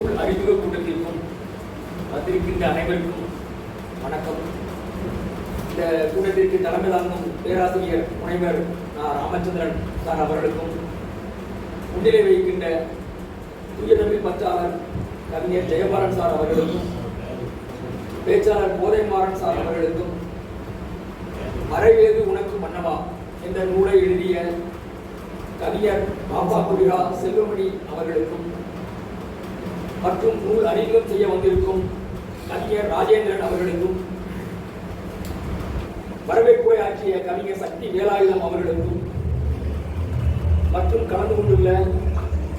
அறிமுக கூட்டத்திற்கும் வந்திருக்கின்ற அனைவருக்கும் வணக்கம். இந்த கூட்டத்திற்கு தலைமை தாங்கும் பேராசிரியர் முனைவர் ராமச்சந்திரன் சார் அவர்களுக்கும் முன்னிலை வைக்கின்ற தூய தமிழ் பற்றாளர் கவிஞர் ஜெயபாரன் சார் அவர்களுக்கும் பேச்சாளர் போதைமாறன் சார் அவர்களுக்கும் மறைவேது உனக்கு மன்னவா? என்ற நூலை எழுதிய கவிஞர் பாபா குடிரா செல்வமணி அவர்களுக்கும் மற்றும் நூல் அறிமுகம் செய்ய வந்திருக்கும் கவிஞர் ராஜேந்திரன் அவர்களுக்கும் வரவேற்புரை ஆற்றிய கவிஞர் சக்தி வேலாயுதம் அவர்களுக்கும் மற்றும் கலந்து கொண்டுள்ள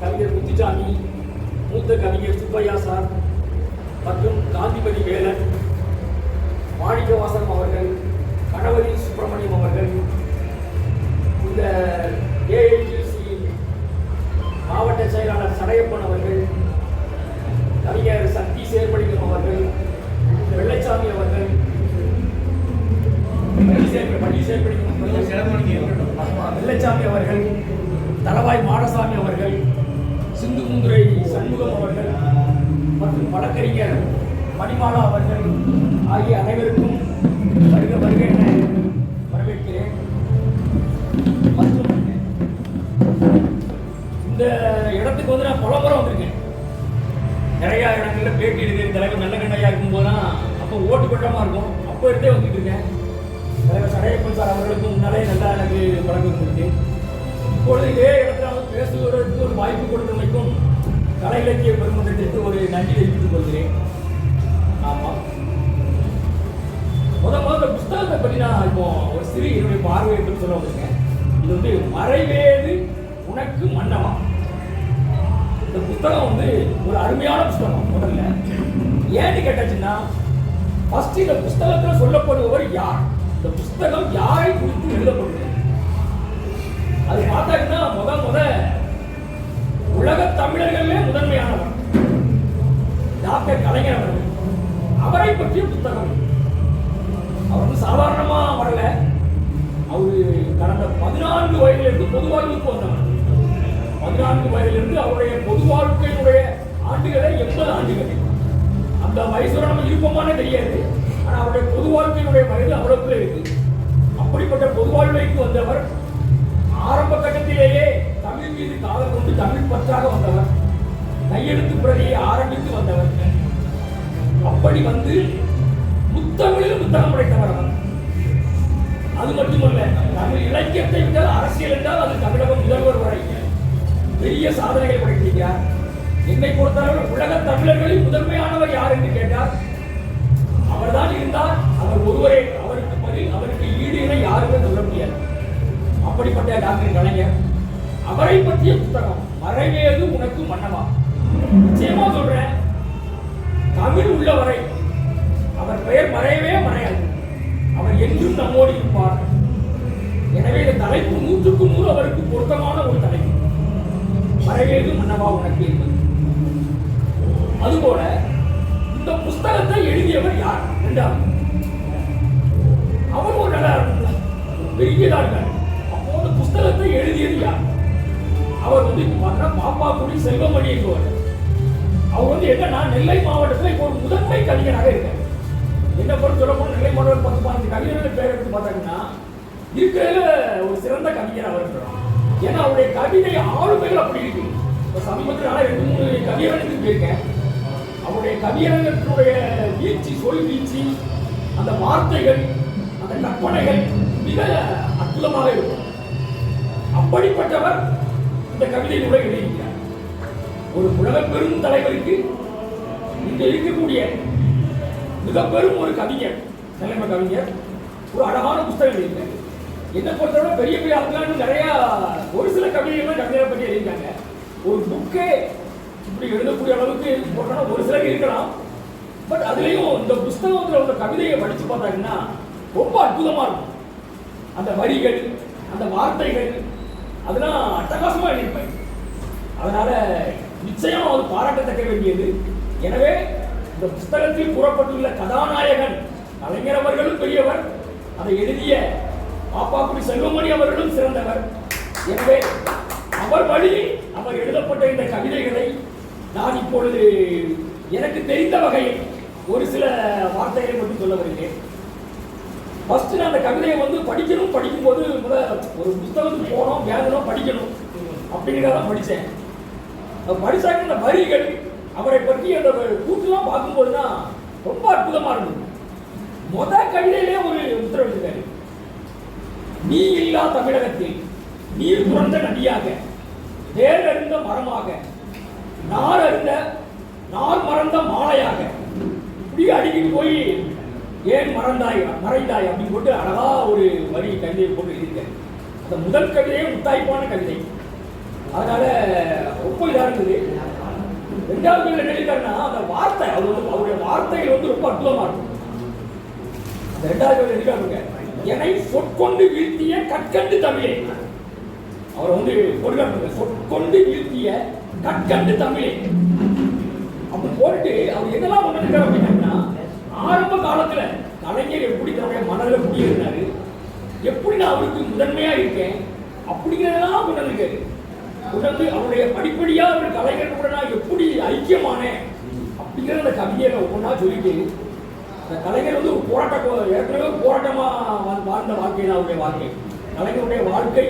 கவிஞர் முத்துசாமி மூத்த கவிஞர் சுப்பையா சார் மற்றும் காந்திமதி வேலன் மாணிக்கவாசகம் அவர்கள் கணவரி சுப்பிரமணியம் அவர்கள் இந்த ஏஐடிசி மாவட்ட செயலாளர் சடையப்பன் அவர்கள் கவிஞர் சக்தி சேர்மணிக்கம் அவர்கள் வெள்ளச்சாமி அவர்கள் பள்ளி சேர்ம- அவர்கள், வெள்ளச்சாமி அவர்கள் தலவாய் மாடசாமி அவர்கள் சிந்து முந்துரை சண்முகம் அவர்கள் மற்றும் வழக்கறிஞர் மணிமாலா அவர்கள் ஆகிய அனைவருக்கும் வருக வருக என வரவேற்கிறேன். மற்றும் இந்த இடத்துக்கு வந்து நான் பல வந்திருக்கேன். நிறைய இடங்கள்ல பேட்டி எடுக்கிறேன் தலைவர் நல்ல கண்ணையா இருக்கும்போது தான் அப்போ ஓட்டு பட்டமாக இருக்கும். அப்போ இருந்தே வந்துட்டு இருக்கேன். தலைவர் சடையப்பன் சார் அவர்களுக்கும் முன்னாலே நல்லா எனக்கு பழக்கம் கொடுத்து இப்பொழுது இதே இடத்துல வந்து பேசுவதற்கு ஒரு வாய்ப்பு கொடுத்தமைக்கும் கலை இலக்கிய பெருமன்றத்திற்கு ஒரு நன்றி தெரிவித்துக் கொள்கிறேன். ஆமாம் முத முதல்ல புஸ்தகத்தை பற்றி நான் இப்போ ஒரு சிறு என்னுடைய பார்வையை சொல்ல வந்திருக்கேன். இது வந்து மறைவேது உனக்கு மன்னவா இந்த புத்தகம் வந்து ஒரு அருமையான புஸ்தகம் முதல்ல. ஏன்னு கேட்டாச்சுன்னா ஃபர்ஸ்ட் இந்த புஸ்தகத்துல சொல்லப்படுபவர் யார்? இந்த புஸ்தகம் யாரை குறித்து எழுதப்படுது? அது பார்த்தாங்கன்னா முத முத உலக தமிழர்களே முதன்மையானவர். டாக்டர் கலைஞர் அவர்கள். அவரை பற்றிய புத்தகம் அவர் வந்து சாதாரணமா வரல. அவரு கடந்த பதினான்கு வயதிலிருந்து பொது வாழ்வுக்கு வந்தவர். பதினான்கு வயதிலிருந்து அவருடைய பொது வாழ்க்கையினுடைய ஆண்டுகளே எண்பது ஆண்டுகள். அந்த வயசுல நம்ம இருப்போமானே தெரியாது. ஆனால் அவருடைய பொது வாழ்க்கையினுடைய வயது அவ்வளவு இருக்கு. அப்படிப்பட்ட பொது வாழ்வைக்கு வந்தவர் ஆரம்ப கட்டத்திலேயே தமிழ் மீது காதல் கொண்டு தமிழ் பற்றாக வந்தவர் கையெழுத்து பிரதியை ஆரம்பித்து வந்தவர். அப்படி வந்து புத்தகங்களில் புத்தகம் படைத்தவர் அவர் அது மட்டுமல்ல தமிழ் இலக்கியத்தை விட்டால் அரசியல் என்றால் அது தமிழகம் முதல்வர் வரை. பெரிய சாதனைகள் படைத்திருக்கிறார் என்னை பொறுத்தளவு உலக தமிழர்களில் முதன்மையானவர் யார் என்று கேட்டார். அவர்தான் இருந்தார் அவர் ஒருவரே அவருக்கு பதில் அவருக்கு ஈடு இணை யாருமே சொல்ல முடியாது. அப்படிப்பட்ட டாக்டர் கலைஞர் அவரை பற்றிய புத்தகம் மறைவேது உனக்கு மன்னவா? நிச்சயமா சொல்றேன். தமிழ் உள்ளவரை அவர் பெயர் மறையவே மறையாது. அவர் என்றும் நம்மோடு இருப்பார். எனவே இந்த தலைப்பு நூற்றுக்கு நூறு அவருக்கு பொருத்தமான ஒரு தலைப்பு. மறைவேது அன்னவா உனக்கு என்பது. அதுபோல இந்த புஸ்தகத்தை எழுதியவர் யார்? ரெண்டாவது அவர் ஒரு நல்ல பெரியதா இருக்கார் அப்போ அந்த புஸ்தகத்தை எழுதியது யார்? அவர் வந்து இப்ப பாப்பா குடி செல்வமணி என்பவர். அவர் வந்து என்னன்னா நெல்லை மாவட்டத்தில் இப்போ ஒரு முதன்மை கவிஞராக இருக்கார் என்ன பொறுத்த சொல்லப்போ நெல்லை மாவட்டம் பத்து பதினஞ்சு கவிஞர்கள் பேர் எடுத்து பார்த்தாங்கன்னா இருக்கிறதுல ஒரு சிறந்த கவிஞர் அவர் இருக்கிறார் ஏன்னா அவருடைய கவிதை ஆளுமைகள் அப்படி இருக்கு. இப்போ சமீபத்தில் நான் ரெண்டு மூணு கவியரங்கத்துக்கு போயிருக்கேன் அவருடைய கவியரங்கத்தினுடைய வீழ்ச்சி சொல் வீழ்ச்சி அந்த வார்த்தைகள் அந்த கற்பனைகள் மிக அற்புதமாக இருக்கும். அப்படிப்பட்டவர் இந்த கவிதை எழுதியிருக்கிறார் ஒரு உலக பெரும் தலைவருக்கு இங்கே இருக்கக்கூடிய மிக பெரும் ஒரு கவிஞர் தலைமை கவிஞர் ஒரு அழகான புத்தகம் எழுதியிருக்காரு என்ன பொறுத்தவரை பெரிய பெரிய ஆட்கள் நிறைய ஒரு சில கவிதைகள் கவிஞரை பற்றி எழுதியிருக்காங்க. ஒரு புக்கே இப்படி எழுதக்கூடிய அளவுக்கு போட்டோம்னா ஒரு சிலர் இருக்கலாம். பட் அதுலேயும் இந்த புஸ்தகத்தில் உள்ள கவிதையை படித்து பார்த்தாங்கன்னா ரொம்ப அற்புதமாக இருக்கும். அந்த வரிகள் அந்த வார்த்தைகள் அதெல்லாம் அட்டகாசமாக எழுதியிருப்பேன். அதனால நிச்சயம் அது பாராட்டத்தக்க வேண்டியது. எனவே இந்த புஸ்தகத்தில் கூறப்பட்டுள்ள கதாநாயகன் கலைஞர் அவர்களும் பெரியவர். அதை எழுதிய பாப்பாக்குடி செல்வமணி அவர்களும் சிறந்தவர். எனவே அவர் வழியில் அவர் எழுதப்பட்ட இந்த கவிதைகளை நான் இப்பொழுது எனக்கு தெரிந்த வகையில் ஒரு சில வார்த்தைகளை மட்டும் சொல்ல வருகிறேன். ஃபஸ்ட்டு நான் அந்த கவிதையை வந்து படிக்கணும் படிக்கும்போது முத ஒரு புத்தகத்துக்கு போனோம் வேதனும் படிக்கணும் அப்படிங்கிறத படித்தேன். படித்தாங்க அந்த வரிகள் அவரை பற்றி அந்த கூட்டுலாம் பார்க்கும்போது தான் ரொம்ப அற்புதமாக இருந்தது. முத கவிதையிலே ஒரு உத்தரவிட்டிருக்காரு நீ இல்லா தமிழகத்தில் நீர் துறந்த நதியாக வேர் அறிந்த மரமாக நார் அறிந்த நார் மறந்த மாலையாக இப்படி அடிக்கிட்டு போய் ஏன் மறந்தாய் மறைந்தாய் அப்படின்னு போட்டு அழகா ஒரு வரி கவிதையை போட்டு எழுதியிருக்கேன். அந்த முதல் கவிதையே முத்தாய்ப்பான கவிதை. அதனால ரொம்ப இதாக இருந்தது. ரெண்டாவது கவிதை என்ன அந்த வார்த்தை அவர் வந்து அவருடைய வார்த்தைகள் வந்து ரொம்ப அற்புதமாக இருக்கும். அந்த ரெண்டாவது கவிதை எழுதியிருக்காருங்க என்னை சொற்கொண்டு வீழ்த்திய கற்கண்டு தமிழே. அவர் வந்து கொடுக்காருங்க சொற்கொண்டு வீழ்த்திய கற்கண்டு தமிழே. அப்படி போட்டு அவர் என்னெல்லாம் பண்ணிருக்காரு அப்படின்னா ஆரம்ப காலத்துல கலைஞர் எப்படி தன்னுடைய மனதில் குடியிருந்தாரு எப்படி நான் அவருக்கு முதன்மையா இருக்கேன் அப்படிங்கிறதெல்லாம் உணர்ந்துக்காரு வந்திருக்காரு அவருடைய படிப்படியாக அவர் கலைஞர் கூட நான் எப்படி ஐக்கியமானேன் அப்படிங்கிற அந்த கவிதையில ஒவ்வொன்றா சொல்லிட்டு கலைஞர் வந்து ஒரு போராட்ட கோ- ஏற்கனவே போராட்டமாக போராட்டமா வாழ்ந்த வாழ்க்கை தான் அவருடைய வாழ்க்கை. கலைஞருடைய வாழ்க்கை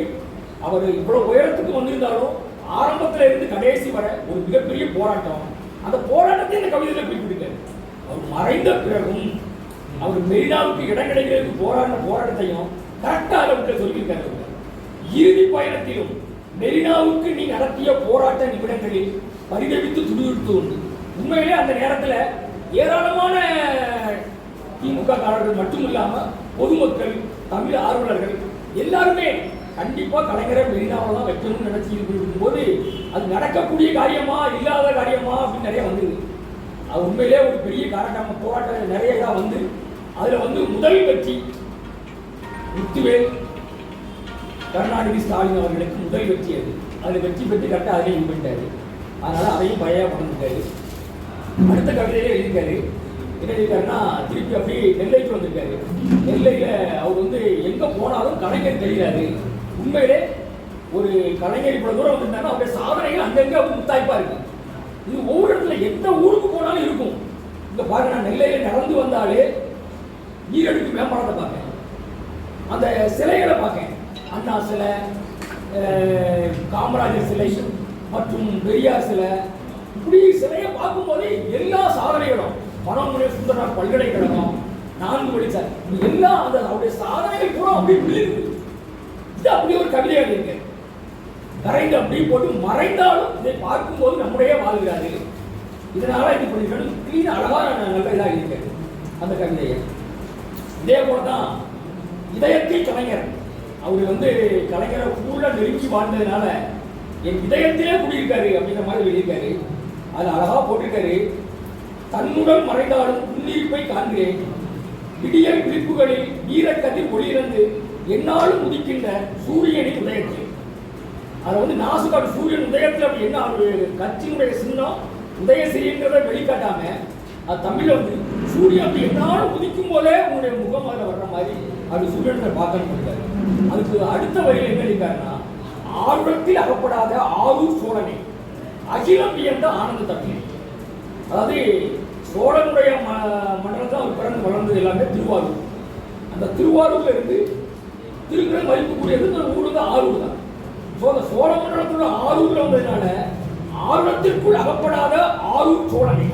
அவர் இவ்வளோ உயரத்துக்கு வந்திருந்தாலும் ஆரம்பத்தில் இருந்து கடைசி வரை ஒரு மிகப்பெரிய போராட்டம். அந்த போராட்டத்தை இந்த கவிதையில் குறிப்பிட்டிருக்காரு அவர் மறைந்த பிறகும் அவர் மெரினாவுக்கு இடம் கிடைக்கிறதுக்கு போராடின போராட்டத்தையும் கரெக்டாக அளவுக்கு சொல்லியிருக்காரு இறுதி பயணத்திலும் மெரினாவுக்கு நீ நடத்திய போராட்ட நிமிடங்களில் பரிதவித்து துடிவிடுத்து உண்டு. உண்மையிலே அந்த நேரத்தில் ஏராளமான திமுககாரர்கள் மட்டும் இல்லாமல் பொதுமக்கள் தமிழ் ஆர்வலர்கள் எல்லாருமே கண்டிப்பாக கலைஞரை மெரினாவில் தான் வைக்கணும்னு நினைச்சு இருக்கும்போது அது நடக்கக்கூடிய காரியமா இல்லாத காரியமா அப்படின்னு நிறைய வந்தது. அது உண்மையிலே ஒரு பெரிய காரணமாக போராட்டம் நிறைய இதாக வந்து அதில் வந்து முதல் வெற்றி முத்துவேல் கருணாநிதி ஸ்டாலின் அவர்களுக்கு முதல் வெற்றி அது. அதில் வெற்றி பெற்று கரெக்டாக அதிலே பண்ணிட்டாரு அதனால் அதையும் பழைய பண்ணிருக்காரு அடுத்த கவிதையிலே எழுதியிருக்காரு என்ன திருப்பி அப்படியே நெல்லைக்கு வந்திருக்காரு. நெல்லையில் அவர் வந்து எங்கே போனாலும் கலைஞர் தெரியாது. உண்மையிலே ஒரு கலைஞர் இவ்வளவு தூரம் வந்திருந்தாருன்னா அவருடைய சாதனைகள் அங்கங்கே அப்படி முத்தாய்ப்பா இது ஒவ்வொரு இடத்துல எந்த ஊருக்கு போனாலும் இருக்கும். இந்த பாருங்க நான் நெல்லையில் நடந்து வந்தாலே ஈரடுக்கு மேம்பாலத்தை பார்க்கேன். அந்த சிலைகளை பார்க்கேன். அண்ணா சிலை காமராஜர் சிலை மற்றும் பெரியார் சிலை. இப்படி சிலையை பார்க்கும்போதே எல்லா சாதனைகளும். மனோமுறை சுந்தரா பல்கலைக்கழகம் நான்கு வழி சார். எல்லாம் அந்த அவருடைய சாதனைகள் கூட அப்படி விழுந்து இது அப்படி ஒரு கவிதை இருக்கு கரைந்து அப்படியே போட்டு மறைந்தாலும் இதை பார்க்கும்போது நம்முடைய வாழ்கிறாரு இதனால இது கொஞ்சம் கிளீன் அழகான நல்ல இதாக இருக்கு. அந்த கவிதையை. இதே போல தான் இதயத்தில் கலைஞர். அவர் வந்து கலைஞரை கூட நெருங்கி வாழ்ந்ததுனால என் இதயத்திலே குடியிருக்காரு அப்படிங்கிற மாதிரி எழுதியிருக்காரு. அது அழகாக போட்டிருக்காரு. தன்னுடன் மறைந்தாலும் உள்ளிருப்பை காண்கிறேன். விடியல் விழிப்புகளில் வீரக்கதிர் ஒளியிறந்து என்னாலும் உதிக்கின்ற சூரியனின் உதயத்தில். அதை வந்து நாசுக்காடு சூரியன் உதயத்தில் அப்படி என்ன ஒரு கட்சியினுடைய சின்னம் உதயசிரிங்கிறத வெளிக்காட்டாம அது தமிழ்ல வந்து சூரியன் அப்படி என்னாலும் உதிக்கும் போதே உங்களுடைய முகம் அதில் வர்ற மாதிரி அது சூரியனை பார்க்கணும் இருக்காரு அதுக்கு அடுத்த வரியில் என்ன இருக்காருன்னா ஆர்வத்தில் அகப்படாத ஆரூர் சோழனை. அகிலம் வியந்த ஆனந்த தமிழ் அதாவது சோழனுடைய ம மண்டலத்தில் அவர் பிறந்து வளர்ந்தது எல்லாமே திருவாரூர். அந்த திருவாரூர்ல இருந்து திருக்குறள் மதிப்புக்குரியது அந்த ஊர் தான் ஆரூர் தான். ஸோ அந்த சோழ மண்டலத்தோட ஆரூர் வந்ததுனால ஆருணத்திற்குள் அகப்படாத ஆரூர் சோழனை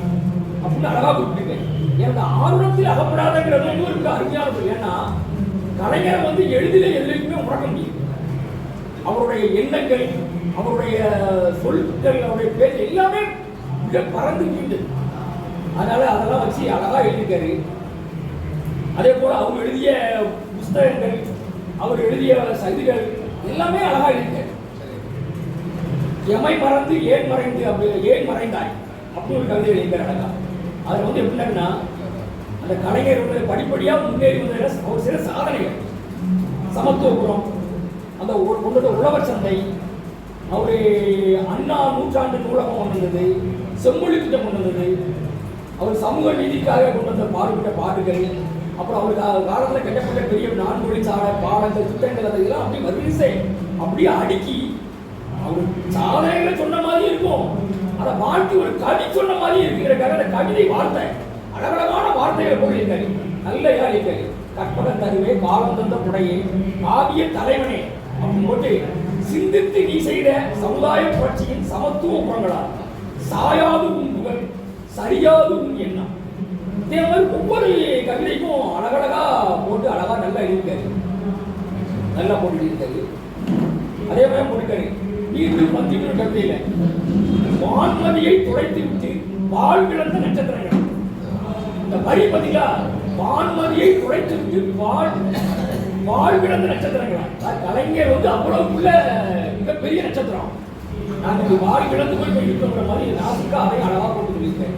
அப்படின்னு அழகாக குறிப்பிட்டிருக்கேன் ஏன்னா அந்த ஆருணத்தில் அகப்படாதங்கிறது வந்து ஒரு மிக அருமையான ஏன்னா கலைஞரை வந்து எளிதில் எதுலையுமே முடக்க முடியும். அவருடைய எண்ணங்கள் அவருடைய சொற்கள் அவருடைய பேச்சு எல்லாமே மிக பறந்து நீண்டு அதனால அதெல்லாம் வச்சு அழகாக எழுதியிருக்காரு. அதே போல் அவர் எழுதிய புஸ்தகங்கள் அவர் எழுதிய சதிகள் எல்லாமே அழகாக எழுதியிருக்காரு. எமை மறந்து ஏன் மறைந்து அப்படி ஏன் மறைந்தாய்? அப்படின்னு ஒரு கவிதை எழுதியிருக்காரு அழகா. அதில் வந்து எப்படின்னா அந்த கலைஞர் வந்து படிப்படியாக முன்னேறி வந்த அவர் சில சாதனைகள். சமத்துவபுரம் அந்த உ- கொண்டு உழவர் சந்தை அவரு அண்ணா நூற்றாண்டு நூலகம் கொண்டு வந்தது செம்மொழி திட்டம் கொண்டு வந்தது அவர் சமூக நீதிக்காக கொண்டு வந்த பாடுபட்ட பாடுகள் அப்புறம் அவருக்கு காலத்தில் கெட்டப்பட்ட கட்டப்பட்ட பெரிய நான்கு வழிச்சாலை பாடங்கள் திட்டங்கள் அதெல்லாம் அப்படி வரிசை அப்படியே அடுக்கி அவர் சாதனைகளை சொன்ன மாதிரி இருக்கும். அதை வாழ்த்து ஒரு கவி சொன்ன மாதிரி இருக்கிற அந்த கவிதை வார்த்தை அழகழகான வார்த்தைகளை போயிருக்காரு நல்ல இதா கற்பக தருவே காலம் தந்த புடையே காவிய தலைவனே அப்படின்னு போட்டு சிந்தித்து நீ செய்த சமுதாய புரட்சியின் சமத்துவ குணங்களா சாயாது உன் புகழ். சரியாது எண்ணம். இதே மாதிரி ஒவ்வொரு கவிதைக்கும் அழகழகா போட்டு அழகா நல்லா இருக்காரு நல்லா போட்டு இருக்காரு அதே மாதிரி போட்டுக்காரு வீட்டு பந்திக்கிற கவிதையில வான்மதியை துடைத்து விட்டு வாழ் கிடந்த நட்சத்திரங்கள். இந்த வரி பார்த்தீங்களா வான்மதியை துடைத்து விட்டு வாழ் வாழ் கிடந்த நட்சத்திரங்கள். கலைஞர் வந்து அவ்வளவுக்குள்ள மிகப்பெரிய நட்சத்திரம். நான் இப்படி வாழ் கிடந்து போய் போய் இருக்கிற மாதிரி நாசுக்கா அதை அழகா போட்டு சொல்லியிருக்கேன்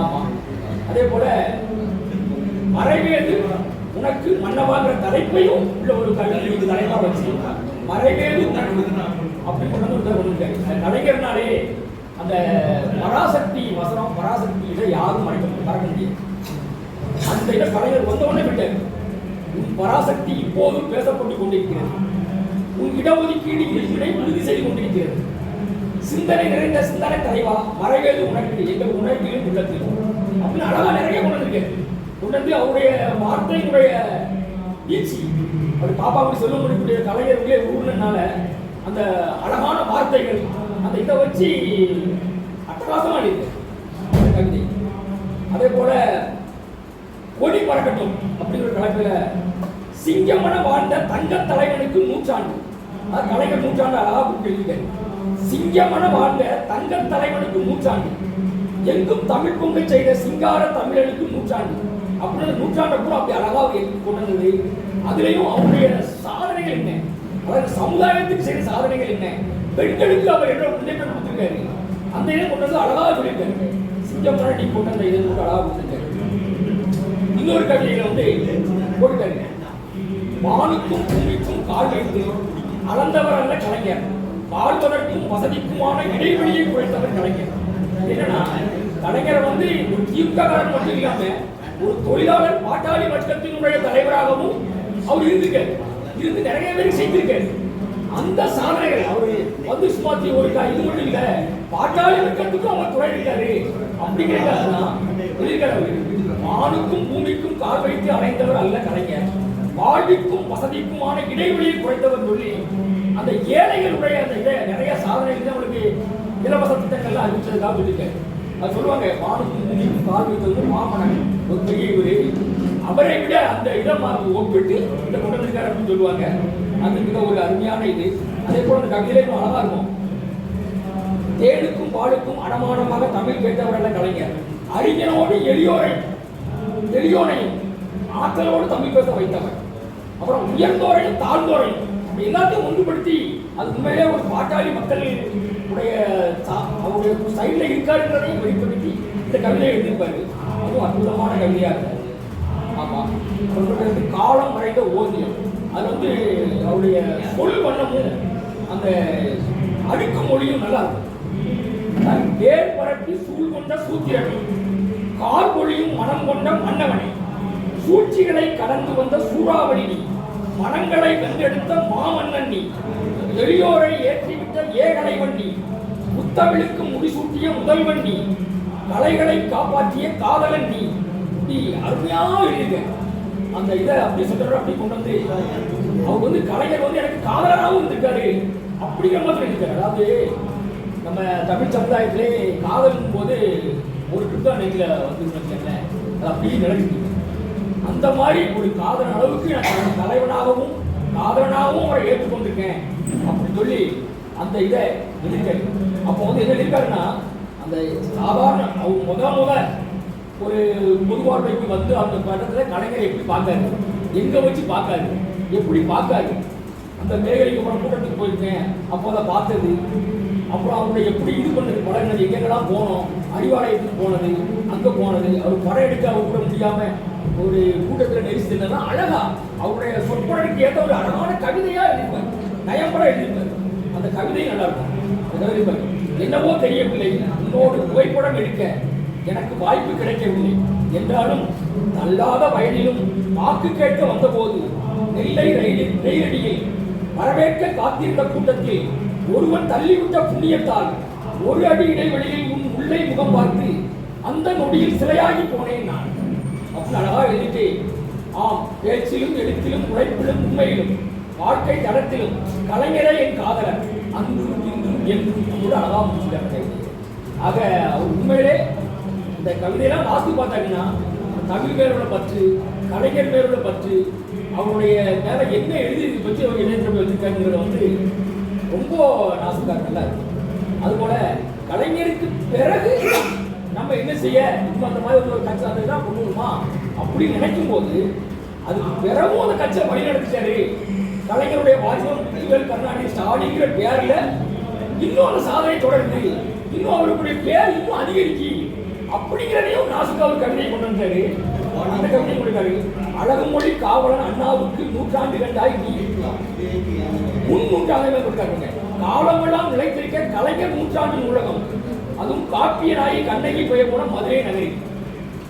ஆமா. அதே போல மறைவேது உனக்கு மன்னவாங்கிற தலைப்பையும் உள்ள ஒரு கல்வி இது தலைவா வச்சு மறைவேது அப்படி கொண்டு வந்து ஒன்று கலைஞர்னாலே அந்த பராசக்தி வசனம் பராசக்தி இதை யாரும் மறைக்க மறக்க முடியாது. அந்த இதை கலைஞர் வந்த உடனே விட்டார். உன் பராசக்தி இப்போதும் பேசப்பட்டு கொண்டிருக்கிறது. உன் இடஒதுக்கீடு இருப்பினை உறுதி செய்து கொண்டிருக்கிறது. சிந்தனை நிறைந்த சிந்தனை தலைவா மறைவேது உணர்வு எங்கள் உணர்விலும் உள்ளது அப்படின்னு அழகா நிறைய கொண்டு உணர்ந்து அவருடைய வார்த்தையினுடைய வீழ்ச்சி. அவர் பாப்பா அப்படி சொல்ல முடியக்கூடிய கலைஞர்களே ஊர்னால அந்த அழகான வார்த்தைகள் அந்த இதை வச்சு அட்டகாசமாக இருக்கு. கவிதை. அதே போல கொடி பறக்கட்டும் அப்படிங்கிற தலைப்பில் சிங்கமன வாழ்ந்த தங்க தலைவனுக்கு நூற்றாண்டு. அது கலைஞர் நூற்றாண்டு அழகாக எழுதியிருக்காரு சிங்கமன வாழ்ந்த தங்க தலைவனுக்கு நூற்றாண்டு. எங்கும் தமிழ் பொங்க செய்த சிங்கார தமிழனுக்கு நூற்றாண்டு. அப்படின்னு நூற்றாண்டை கூட அப்படி அழகா எழுதி கொண்டு வந்தது அதுலயும் அவருடைய சாதனைகள் என்ன? அதாவது சமுதாயத்துக்கு செய்த சாதனைகள் என்ன? பெண்களுக்கு அவர் என்ன முன்னேற்றம் கொடுத்திருக்காரு. அந்த இதை கொண்டு வந்து அழகாக சொல்லியிருக்காரு. சிங்கமன நீ கொண்டு இதை கூட அழகா கொடுத்திருக்காரு. இன்னொரு கவிதையில வந்து போட்டுக்காரு வானுக்கும் பூமிக்கும் கால் வைத்து அளந்தவர் அல்ல கலைஞர். வாழ்வதற்கும் வசதிக்குமான இடைவெளியை குறைத்தவர் கலைஞர் என்னன்னா கலைஞர் வந்து ஒரு திமுககாரன் மட்டும் இல்லாம ஒரு தொழிலாளர் பாட்டாளி வர்க்கத்தினுடைய தலைவராகவும் அவர் இருந்திருக்காரு. இருந்து நிறைய பேர் செய்திருக்காரு அந்த சாதனைகள் அவர் வந்து சுமாத்தி ஒரு இது மட்டும் இல்ல பாட்டாளி வர்க்கத்துக்கும் அவர் துணை இருக்காரு அப்படிங்கிறதான் இருக்காரு அவரு? வானுக்கும் பூமிக்கும் கால் வைத்து அடைந்தவர் அல்ல கலைஞர். வாழ்விற்கும் வசதிக்குமான இடைவெளியை குறைத்தவர் சொல்லி அந்த ஏழைகளுடைய அந்த இதை நிறைய சாதனைகள் அவங்களுக்கு இலவச திட்டங்கள்லாம் அறிவிச்சதுக்காக சொல்லியிருக்காரு. அது சொல்லுவாங்க வானுக்கும் பூமிக்கும் மாமனன் ஒரு பெரிய ஒரு அவரை விட அந்த இடம் ஒப்பிட்டு இந்த கொண்டு வந்திருக்காரு அப்படின்னு சொல்லுவாங்க. அது மிக ஒரு அருமையான இது. அதே போல அந்த கவிதையிலே அழகா இருக்கும். தேனுக்கும் பாலுக்கும் அடமானமாக தமிழ் கேட்டவர்கள் கலைஞர். அறிஞனோடு எளியோரை எளியோனை ஆற்றலோடு தமிழ் பேச வைத்தவர். அப்புறம் உயர்ந்தோரையும் தாழ்ந்தோரையும் அப்படி எல்லாத்தையும் ஒன்றுபடுத்தி அது உண்மையிலே ஒரு பாட்டாளி மக்கள் உடைய அவருடைய சைடில் இருக்காருன்றதையும் வெளிப்படுத்தி இந்த கவிதை எழுதியிருப்பாரு. அதுவும் அற்புதமான கவிதையாக இருக்கும் ஆமாம் காலம் மறைந்த ஓவியம். அது வந்து அவருடைய சொல் வண்ணமும் அந்த அடுக்கு மொழியும் நல்லா இருக்கும். அதாவது வேர் பரப்பி சூழ் கொண்ட சூத்திரனே கார் மொழியும் மனம் கொண்ட மன்னவனே. சூழ்ச்சிகளை கடந்து வந்த சூறாவளி நீ மனங்களை வென்றெடுத்த மாமன்னன் நீ. எளியோரை ஏற்றிவிட்ட ஏகலை வண்டி முத்தமிழுக்கு முடிசூட்டிய முதல்வன் நீ. கலைகளை காப்பாற்றிய காதலன் நீ. நீ அருமையாக எழுதியிருக்க. அந்த இதை அப்படி சொல்ற அப்படி கொண்டு வந்து அவர் வந்து கலைஞர் வந்து எனக்கு காதலராகவும் இருந்திருக்காரு. அப்படிங்கிற மாதிரி இருக்காரு அதாவது நம்ம தமிழ் சமுதாயத்திலே காதலும் போது ஒரு ட்ரிப் நெஞ்சில் வந்து அது அப்படியே நிலைக்கு அந்த மாதிரி ஒரு காதல் அளவுக்கு நான் தலைவனாகவும் காதலனாகவும் அவரை ஏற்றுக்கொண்டிருக்கேன். அப்படின்னு சொல்லி அந்த இதை எழுதியிருக்காரு அப்போ வந்து என்ன எழுதியிருக்காருன்னா அந்த சாதாரண அவங்க முத முத ஒரு பொதுவாழ்வைக்கு வந்து அந்த படத்தில் கலைஞரை எப்படி பார்க்காரு? எங்கே வச்சு பார்க்காரு? எப்படி பார்க்காரு? அந்த மேகலைக்கு அப்புறம் கூட்டத்துக்கு போயிருக்கேன். அப்போ அதை பார்த்தது அப்புறம் அவங்களை எப்படி இது பண்ணது? படங்கள் எங்கெங்கெல்லாம் போனோம்? அறிவாலயத்துக்கு போனது அங்கே போனது அவர் படம் எடுக்க அவர் கூட முடியாமல் ஒரு கூட்டத்தில் நெரிசல் அழகா அவருடைய சொற்பொழிக்கு ஏற்ற ஒரு அழகான கவிதையா இருப்பார் நயம்பட எழுதியிருப்பார். அந்த கவிதை நல்லா இருக்கும் என்னவோ தெரியவில்லை. உன்னோடு புகைப்படம் எடுக்க எனக்கு வாய்ப்பு கிடைக்கவில்லை. என்றாலும் தள்ளாத வயதிலும் வாக்கு கேட்க வந்தபோது நெல்லை ரயிலில் ரயிலடியில் வரவேற்க காத்திருந்த கூட்டத்தில் ஒருவன் தள்ளிவிட்ட புண்ணியத்தால் ஒரு அடி இடைவெளியில் உன் உள்ளே முகம் பார்த்து அந்த நொடியில் சிலையாகி போனேன் நான். அழகா எழுதிட்டு ஆம் பேச்சிலும் எழுத்திலும் உழைப்பிலும் உண்மையிலும் வாழ்க்கை தரத்திலும் கலைஞரே என் காதலர். அன்றும் இன்றும் என்றும் கூட அழகா முடிச்சுட்டாங்க ஆக அவர் உண்மையிலே இந்த கவிதையெல்லாம் வாசி பார்த்தாங்கன்னா தமிழ் பேரோட பற்று கலைஞர் பேரோட பற்று அவருடைய மேல என்ன எழுதி இதை பற்றி அவர் இணையத்தில் வச்சிருக்காங்கிறத வந்து ரொம்ப நாசுக்காக நல்லா இருக்கு. அதுபோல கலைஞருக்கு பிறகு நம்ம என்ன செய்ய? இப்போ அந்த மாதிரி ஒரு கட்சி அதை தான் பண்ணுவோமா? அப்படின்னு நினைக்கும் போது அதுக்கு பிறகும் அந்த கட்சியை வழி நடத்திச்சாரு கலைஞருடைய வாரிசம் புலிகள் கருணாநிதி ஸ்டாலின்கிற பேர்ல இன்னும் அந்த சாதனை தொடருது இன்னும் அவருடைய பேர் இன்னும் அதிகரிக்கு அப்படிங்கிறதையும் நாசுக்கு அவர் கவிதையை கொண்டு வந்தாரு. அந்த கவிதை கொடுத்தாரு அழகுமொழி காவலன் அண்ணாவுக்கு நூற்றாண்டு கண்டாய் நீ இருக்கலாம் முன் நூற்றாண்டுமே கொடுக்காருங்க காலமெல்லாம் நிலைத்திருக்க கலைஞர் நூற்றாண்டு நூலகம். அதுவும் காப்பியராகி கண்ணகி பெயர் போன மதுரை நகரி.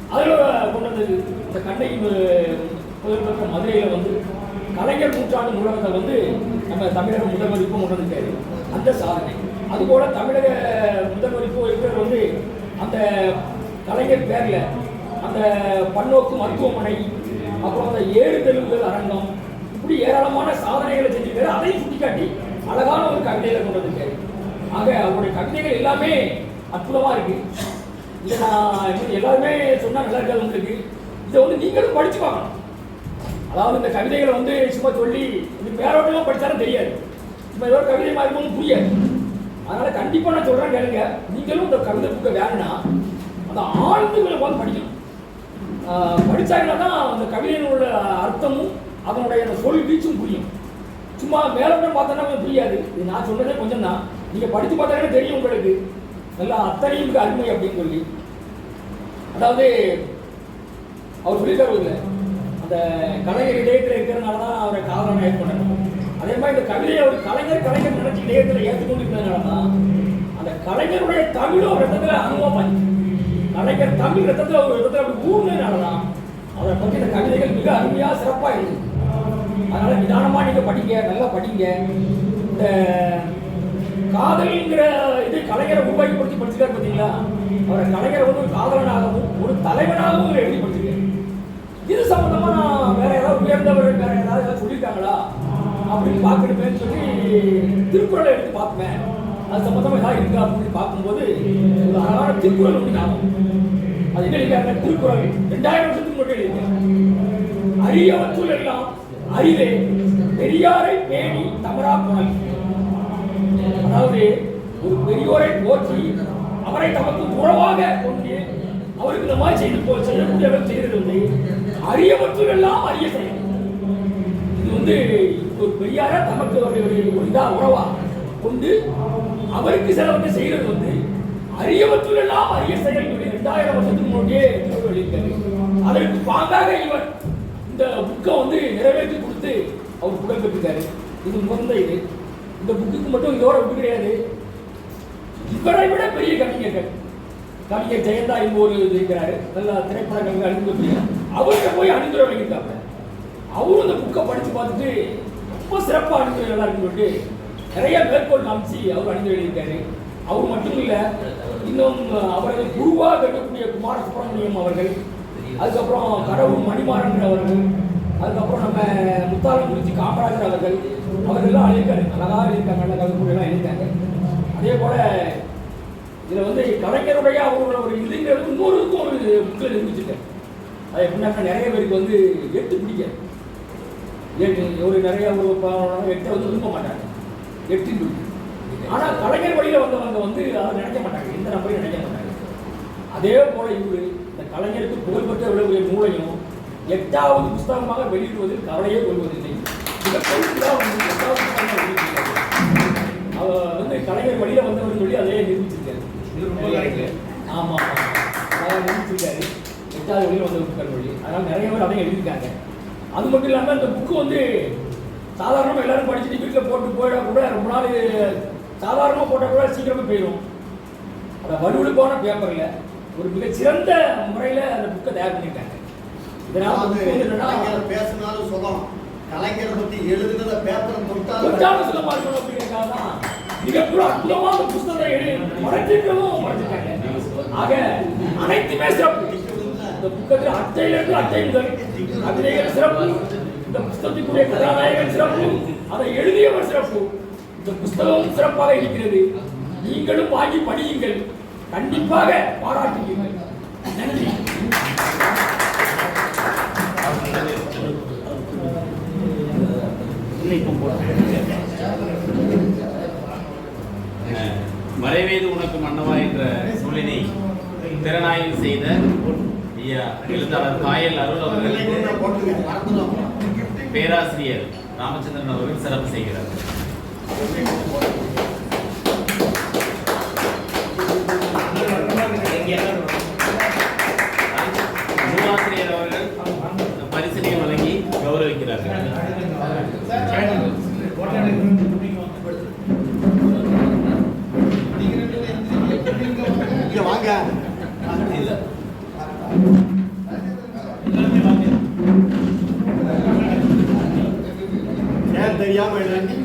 அதில் கொண்டு வந்தது. இந்த கண்ணகி மு- புகழ் பெற்ற மதுரையில் வந்து கலைஞர் நூற்றாண்டு நூலகத்தை வந்து நம்ம தமிழக முதல்வரிப்பும் கொண்டு வந்துட்டாரு அந்த சாதனை. அதுபோல் தமிழக முதல்வரிப்பு இருக்கிறது வந்து அந்த கலைஞர் பேரில் அந்த பன்னோக்கு மருத்துவமனை அப்புறம் அந்த ஏழு தெலுங்குகள் அரங்கம் இப்படி ஏராளமான சாதனைகளை செஞ்சிருக்காரு. அதையும் சுட்டிக்காட்டி அழகான ஒரு கவிதையில கொண்டு வந்திருக்காரு. ஆக அவருடைய கவிதைகள் எல்லாமே அற்புதமாக இருக்கு. இல்லை நான் எல்லாருமே சொன்னால் நல்லா இருக்காது உங்களுக்கு. இதை வந்து நீங்களும் படித்து பார்க்கணும். அதாவது இந்த கவிதைகளை வந்து சும்மா சொல்லி இது பேரோட்டெல்லாம் படித்தாலும் தெரியாது. சும்மா ஏதோ கவிதை மாதிரி இருக்கும்னு புரியாது. அதனால் கண்டிப்பாக நான் சொல்கிறேன் கேளுங்க. நீங்களும் இந்த கவிதை புக்கை வேணும்னா அந்த ஆழ்ந்துகளை வந்து படிக்கணும். படித்தாங்கன்னா படிச்சாங்கன்னா தான் அந்த கவிதையினோட அர்த்தமும் அதனுடைய அந்த சொல் வீச்சும் புரியும். சும்மா மேலோட்டம் பார்த்தோன்னா புரியாது. இது நான் சொன்னதே கொஞ்சம் தான் நீங்கள் படித்து பார்த்தாலே தெரியும் உங்களுக்கு. நல்லா அத்தனையும் அருமை அப்படின்னு சொல்லி. அதாவது அவர் சொல்லிட்டாரு அந்த கலைஞர் இதயத்தில் இருக்கிறதுனால தான் அவரை காவலனை ஏற்படணும் அதே மாதிரி இந்த கவிதையை ஒரு கலைஞர் கலைஞர் நினைச்சு இதயத்தில் ஏற்றுக்கொண்டு இருக்கிறதுனால தான் அந்த கலைஞருடைய தமிழும் ஒரு இடத்துல அனுபவம் கலைஞர் தமிழ் ரத்தத்தில் ஒரு இடத்துல அப்படி ஊர்னதுனால தான் அதை பற்றி இந்த கவிதைகள் மிக அருமையாக சிறப்பாக இருக்கு அதனால் நிதானமாக நீங்கள் படிங்க நல்லா படிங்க. இந்த காதல்ங்கிற இது கலைஞரை உருவாக்கி படிச்சிருக்காரு பார்த்தீங்களா? அவரை கலைஞரை வந்து ஒரு காதலனாகவும் ஒரு தலைவனாகவும் எழுதி படிச்சிருக்காரு. இது சம்பந்தமா நான் வேற ஏதாவது உயர்ந்தவர் வேற ஏதாவது சொல்லியிருக்காங்களா? அப்படின்னு பார்க்கணுமேன்னு சொல்லி திருக்குறளை எடுத்து பார்ப்பேன். அது சம்பந்தமா ஏதாவது இருக்கா அப்படின்னு பார்க்கும்போது ஒரு அழகான திருக்குறள் ஒன்று ஞாபகம் அது என்ன எழுதியிருக்காங்க திருக்குறள். ரெண்டாயிரம் வருஷத்துக்கு மட்டும் எழுதியிருக்காங்க அரியவற்றுள் எல்லாம் அறிவே பெரியாரை பேணி தவறா போனாங்க அதாவது ஒரு பெரியோரை போற்றி அவரை தமக்கு உறவாக கொண்டு அவருக்கு இந்த மாதிரி செய்து போ செய்யக்கூடியவர் செய்கிறது வந்து அரியவற்றுள் எல்லாம் அரிய இது வந்து ஒரு பெரியார தமக்கு அவருடைய ஒரு உறவா கொண்டு அவருக்கு சிலவற்றை செய்கிறது வந்து அரியவற்றுள் எல்லாம் செயல் இரண்டாயிரம் ரெண்டாயிரம் வருஷத்துக்கு முன்னாடியே திருவள்ளுவர் அதற்கு பாங்காக இவர் இந்த புக்கை வந்து நிறைவேற்றி கொடுத்து அவர் புகழ் பெற்றிருக்காரு இது முதந்த இது. இந்த புக்குக்கு மட்டும் இதோட விட்டு கிடையாது. இவரை விட பெரிய கவிஞர்கள். கவிஞர் ஜெயந்தா என்பவர் இருக்கிறாரு நல்லா திரைப்படங்கள் கவிஞர் அணிந்து அவர்கிட்ட போய் அணிந்துரை வைக்கிறாங்க அவரும் இந்த புக்கை படித்து பார்த்துட்டு ரொம்ப சிறப்பாக அணிந்துரை நல்லா இருக்குன்னு சொல்லிட்டு நிறைய மேற்கோள் காமிச்சு அவர் அணிந்துரை எழுதியிருக்காரு. அவர் மட்டும் இல்லை இன்னும் அவரது குருவாக இருக்கக்கூடிய குமார சுப்பிரமணியம் அவர்கள் அதுக்கப்புறம் கடவுள் மணிமாறன் அவர்கள் அதுக்கப்புறம் நம்ம முத்தாலங்குறிச்சி காமராஜர் அவர்கள் அவர்கள்லாம் அழிக்காரு அழகாக எழுதியிருக்காங்க நல்ல கவிதைலாம் எழுதியிருக்காங்க அதே போல் இதில் வந்து கலைஞருடைய அவங்களோட ஒரு இதுங்கிறது நூறுக்கும் ஒரு புக்கில் நிரூபிச்சிருக்காரு அது எப்படின்னாக்கா நிறைய பேருக்கு வந்து எட்டு பிடிக்காது. எட்டு ஒரு நிறைய ஒரு எட்டை வந்து விரும்ப மாட்டாங்க. எட்டு பிடிக்கும். ஆனால் கலைஞர் வழியில் வந்தவங்க வந்து அதை நினைக்க மாட்டாங்க. எந்த நம்பரையும் நினைக்க மாட்டாங்க. அதே போல் இவரு இந்த கலைஞருக்கு புகழ்பெற்ற விளைவுடைய நூலையும் எட்டாவது புஸ்தகமாக வெளியிடுவதில் கவலையே கொள்வதில்லை. அவர் வந்து கலைஞர் வழியில வந்தவர் சொல்லி அதே நிரூபிச்சிருக்காரு. இது ரொம்ப correct. ஆமா ஆமா. அதான் நிரூபிச்சிருக்காரு. எட்டாவது வழியில வந்த புத்தர் வழி. அதனால நிறைய பேர் அதையும் எழுதியிருக்காங்க. அது மட்டும் இல்லாம இந்த புக்கு வந்து சாதாரணமா எல்லாரும் படிச்சுட்டு வீட்டில் போட்டு போயிட கூட ரொம்ப நாள் சாதாரணமா போட்டால் கூட சீக்கிரமா போயிடும் அந்த வலுவழுப்பான பேப்பர்ல ஒரு மிகச்சிறந்த முறையில அந்த புக்கை தயார் பண்ணியிருக்காங்க. கலைஞர் பேசினாலும் சுகம் கலைஞரை பத்தி எழுதுனத பேப்பரை தொட்டாலும் சுகமா இருக்கணும் அப்படிங்கிறதுக்காக தான் மிக ஒரு அற்புதமான புஸ்தகத்தை எழுதி படைச்சிருக்கவும் படைச்சிருக்காங்க ஆக அனைத்துமே சிறப்பு. இந்த புத்தகத்தில் அட்டையிலிருந்து அட்டை முதல் அபிநயகர் சிறப்பு. இந்த புஸ்தகத்திற்குரிய கதாநாயகன் சிறப்பு. அதை எழுதியவர் சிறப்பு. இந்த புஸ்தகம் சிறப்பாக இருக்கிறது. நீங்களும் வாங்கி படியுங்கள். கண்டிப்பாக பாராட்டுவீர்கள் நன்றி. மறைவேது உனக்கு மன்னவா என்ற நூலினை திறனாய்வு செய்த ஐயா எழுத்தாளர் காயல் அருள் அவர்களுக்கு பேராசிரியர் ராமச்சந்திரன் அவர்கள் சிறப்பு செய்கிறார். ஏன் தெரியாம எழுதி